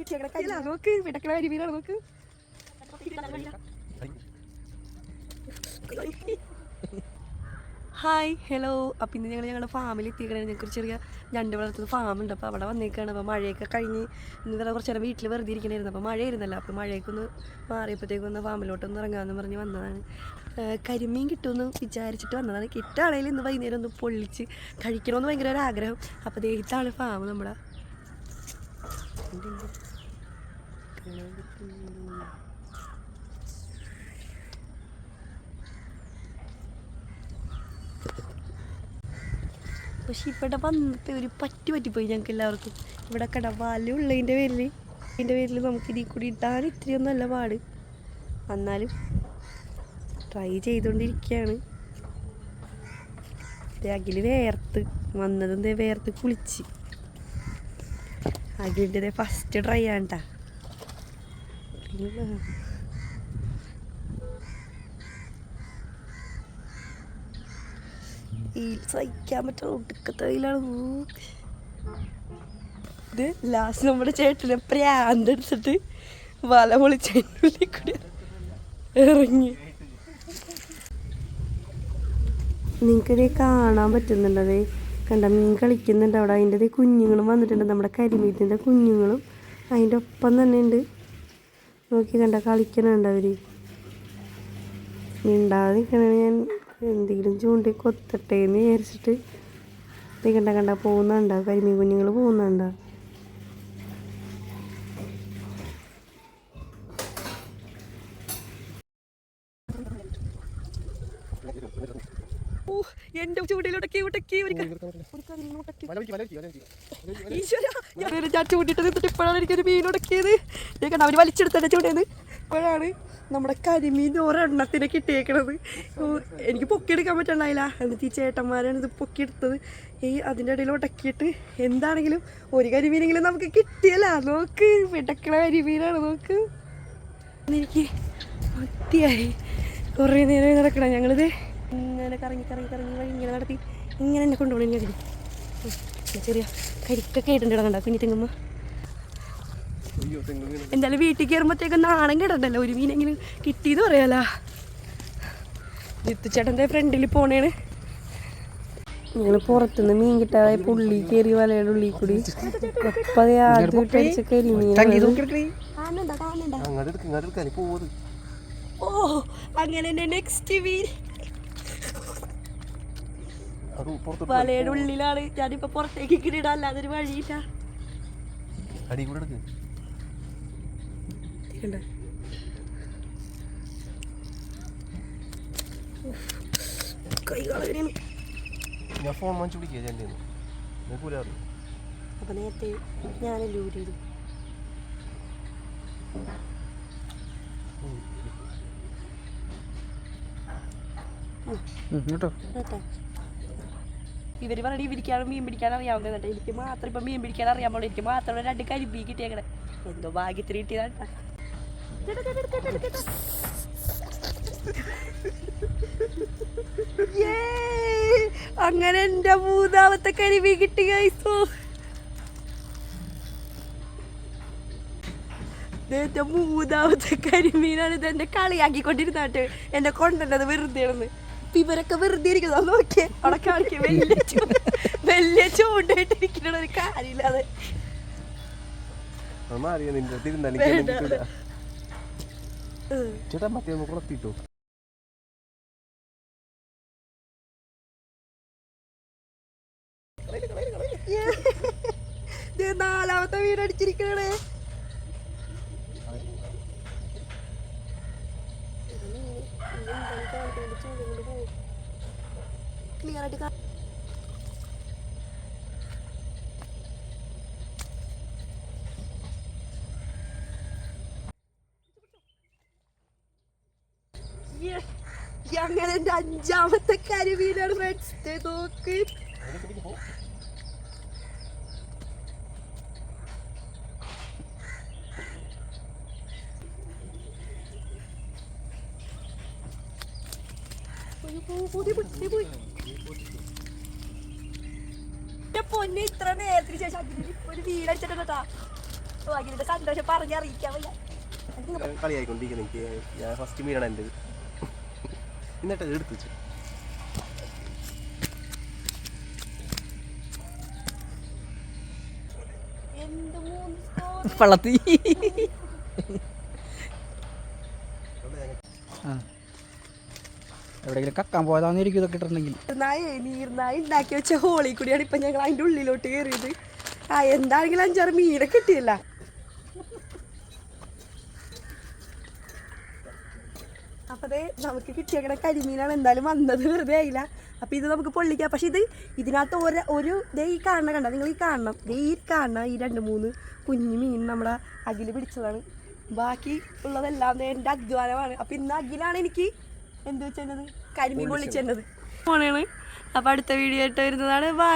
കിട്ടിയ നോക്ക് നോക്ക്. Hi hello. അപ്പം ഇന്ന് ഞങ്ങൾ ഞങ്ങളുടെ ഫാമിലി എത്തിക്കണേ ഞങ്ങൾക്ക് ചെറിയ ഞണ്ട് വളർത്തുന്ന ഉണ്ട്. അപ്പോൾ അവിടെ വന്നേക്കാണ്. അപ്പോൾ മഴയൊക്കെ കഴിഞ്ഞ് ഇന്ന് വേറെ കുറച്ച് നേരം വീട്ടിൽ വെറുതെ ഇരിക്കണായിരുന്നു. അപ്പോൾ മഴയായിരുന്നല്ലോ. അപ്പോൾ മഴയൊക്കെ മാറിയപ്പോഴത്തേക്കും ഒന്ന് ഫാമിലോട്ടൊന്ന് ഇറങ്ങാമെന്ന് പറഞ്ഞ് വന്നതാണ്. കരിമീൻ കിട്ടുമെന്ന് വിചാരിച്ചിട്ട് വന്നതാണ്. കിട്ടുകയാണെങ്കിൽ ഇന്ന് വൈകുന്നേരം ഒന്ന് പൊള്ളിച്ച് കഴിക്കണമെന്ന് ഭയങ്കര ഒരു ആഗ്രഹം. അപ്പോൾ ദേഹത്താണ് ഫാം നമ്മുടെ പക്ഷെ ഇവിടെ വന്നിട്ട് ഒരു പറ്റി പറ്റിപ്പോയി ഞങ്ങൾക്ക് എല്ലാവർക്കും. ഇവിടെ കട ഉള്ളതിന്റെ പേരിൽ ഇതിന്റെ പേരിൽ നമുക്ക് ഇതിൽ കൂടി ഇട്ടാൻ ഇത്തിരിയൊന്നും അല്ല പാട്. എന്നാലും ട്രൈ ചെയ്തുകൊണ്ടിരിക്കുകയാണ് ദേ അഖിൽ വേർത്ത് വന്നതും വേർത്ത് കുളിച്ച്. അഖിലിന്റെ ഫസ്റ്റ് ട്രൈ ആണ് കേട്ടോ ഈ സഹിക്കാൻ പറ്റുന്ന ഒടുക്കത്തെ വെയിലാണ്. ഇത് ലാസ്റ്റ് നമ്മുടെ ചേട്ടനെ പ്രാന്ത് വല പൊളിച്ചതിനുള്ളിൽ കൂടി ഇറങ്ങി. നിങ്ങൾക്കിത് കാണാൻ പറ്റുന്നുണ്ടത് കണ്ട മീൻ കളിക്കുന്നുണ്ട് അവിടെ. അതിന്റെ കുഞ്ഞുങ്ങളും വന്നിട്ടുണ്ട്. നമ്മുടെ കരിമീറ്റിന്റെ കുഞ്ഞുങ്ങളും അതിന്റെ ഒപ്പം തന്നെ ഉണ്ട്. നോക്കി കണ്ട കളിക്കണുണ്ട് അവർ മിണ്ടാതെ നിൽക്കണേ ഞാൻ. എന്തെങ്കിലും ചൂണ്ടി കൊത്തട്ടെ എന്ന് വിചാരിച്ചിട്ട്. കണ്ട കണ്ട പോകുന്നുണ്ടോ? കരിമീൻ കുഞ്ഞുങ്ങൾ പോകുന്നുണ്ടോ? എന്റെ ചൂടിലുടക്കി ഉടക്കി ഈശ്വരാ, ഞാൻ ചൂണ്ടിട്ട് നിന്നിട്ട് ഇപ്പോഴാണ് എനിക്കൊരു മീൻ ഉടക്കിയത്. ഞാൻ കണ്ട അവർ വലിച്ചെടുത്തന്നെ ചൂണ്ടേന്ന്. ഇപ്പോഴാണ് നമ്മുടെ കരിമീൻ ഒരെണ്ണത്തിനെ കിട്ടിയേക്കണത്. എനിക്ക് പൊക്കിയെടുക്കാൻ പറ്റണ്ടായില്ല എന്നിട്ട് ഈ ചേട്ടന്മാരാണ് ഇത് പൊക്കിയെടുത്തത്. ഈ അതിന്റെ ഇടയിൽ ഉടക്കിയിട്ട് എന്താണെങ്കിലും ഒരു കരിമീനെങ്കിലും നമുക്ക് കിട്ടിയല്ല? നോക്ക് പിടക്കണ കരിമീനാണ് നോക്ക്. എനിക്ക് മത്തിയായി കുറേ നേരം നടക്കണം. ഞങ്ങളിത് ഇങ്ങനെ കറങ്ങി കറങ്ങി കറങ്ങി വഴി ഇങ്ങനെ നടത്തി. ഇങ്ങനെ എന്നെ കൊണ്ടുപോകണം ഇങ്ങനെ. ചെറിയ കരിക്കൊക്കെ ആയിട്ടുണ്ട് കണ്ട? കുഞ്ഞി തെങ്ങുമ്മ. എന്തായാലും വീട്ടിൽ കയറുമ്പോഴത്തേക്കും നാണം കിടണ്ടല്ലോ. ഒരു മീനെങ്കിലും കിട്ടിയെന്ന് പറയാലോ. ജിത്തുച്ചേട്ടന്റെ ഫ്രണ്ടിൽ പോണേണ്. ഞങ്ങൾ പുറത്തുനിന്ന് മീൻ കിട്ടാതെ പുള്ളി കയറി വലയുടെ ഉള്ളിൽ കൂടി. ഒപ്പത് ആദ്യം ഇട്ടടിച്ച കരിമീൻ അങ്ങോട്ട് എടുക്ക് ഇങ്ങോട്ട് എടുക്കാൻ പോവത് ഓ അങ്ങനെ നെക്സ്റ്റ് മീൻ. വലയുടെ ഉള്ളിലാണ്. ഞാനിപ്പോ പുറത്തേക്ക് കിട്ടിയിടാൻ അല്ലാതെ ഒരു വഴിയില്ല. അടി കൂടെ എടുക്ക്. ഞാൻ ഫോൺ വാങ്ങിച്ചു പിടിക്കുക എന്റെ ഞാൻ കൂരാറ് അപ്പൊ നേരത്തെ ഞാനല്ലേ ഊരിയത്. കേട്ടോ കേട്ടോ ഇവർ പറഞ്ഞു ഇവരിക്കാണ് മീൻ പിടിക്കാൻ അറിയാവുന്നത് കേട്ടോ എനിക്ക് മാത്രം ഇപ്പൊ മീൻ പിടിക്കാൻ അറിയാൻ എനിക്ക് മാത്രം രണ്ട് കരിമ്പീ കിട്ടിയേക്കണേ. എന്തോ ഭാഗ്യത്തിന് അങ്ങനെ എന്റെ മൂന്നാമത്തെ കരിമീൻ കിട്ടി ഗൈസോ മൂന്നാമത്തെ കരിമീനാണ് ഇത് എന്നെ കളിയാക്കിക്കൊണ്ടിരുന്നാട്ട് എന്നെ കൊണ്ടുവന്നത് വെറുതെ ആണെന്ന് ഇവരൊക്കെ വെറുതെ ഇരിക്കുന്നത് നോക്കിയേ. അവിടെ കാണിക്കുക വലിയ വലിയ ചൂണ്ടായിട്ടിരിക്കുന്ന ഒരു കാര്യമില്ലാതെ അത്. ചേട്ടാ മറ്റേ കുളത്തിട്ടോ? നാലാമത്തെ വീട് അടിച്ചിരിക്കണേ ക്ലിയർ ആയിട്ട് അങ്ങനെ എന്റെ അഞ്ചാമത്തെ കരിമീനാണ് ഫ്രണ്ട്സ് നോക്ക്. പോയി, പോയി, പോയി, പൊന്നെ ഇത്ര നേരത്തിന് ശേഷം ഒരു വീടടിച്ചിട്ടാ അഖിലിന്റെ സന്തോഷം പറഞ്ഞറിയിക്കാൻ വയ്യ. കളിയായിക്കൊണ്ടിരിക്കുന്നു. എനിക്ക് ഞാൻ ഫസ്റ്റ് മീനാണ് എന്റെ എന്നിട്ട് എടുത്തു വെച്ചു. എന്ത് മൂന്ന് score. പള്ളത്തി ആ എവിടെയെങ്കിലും കക്കാൻ പോയതാന്ന് ഇരിക്കും ഇതൊക്കെ ഇട്ടിട്ടുണ്ടെങ്കിൽ. വെച്ച ഹോളി കൂടിയാണ് ഇപ്പൊ ഞങ്ങൾ അതിന്റെ ഉള്ളിലോട്ട് കയറിയത്. ആ എന്താണെങ്കിലും അഞ്ചാറ് മീനെ കിട്ടിയില്ല. അപ്പൊ ദേ നമുക്ക് കിട്ടിയേക്കണ കരിമീനാണ് എന്തായാലും വന്നത്. വെറുതെ ആയില്ല. അപ്പൊ ഇത് നമുക്ക് പൊള്ളിക്കാം. പക്ഷെ ഇത് ഇതിനകത്ത് ഒരു ഒരു ദേ ഈ കാണണ കണ്ട? നിങ്ങൾ ഈ കാണണം. ദേ ഈ കാണണം ഈ രണ്ട് മൂന്ന് കുഞ്ഞു മീൻ നമ്മുടെ അകിൽ പിടിച്ചതാണ്. ബാക്കി ഉള്ളതെല്ലാം എന്റെ അധ്വാനമാണ്. അപ്പൊ ഇന്ന് അഖിലാണ് എനിക്ക് എന്ത് വെച്ചത് കരിമീൻ പൊള്ളിച്ചത് പോണേണ്. അപ്പൊ അടുത്ത വീഡിയോ ആയിട്ട് വരുന്നതാണ്. ബൈ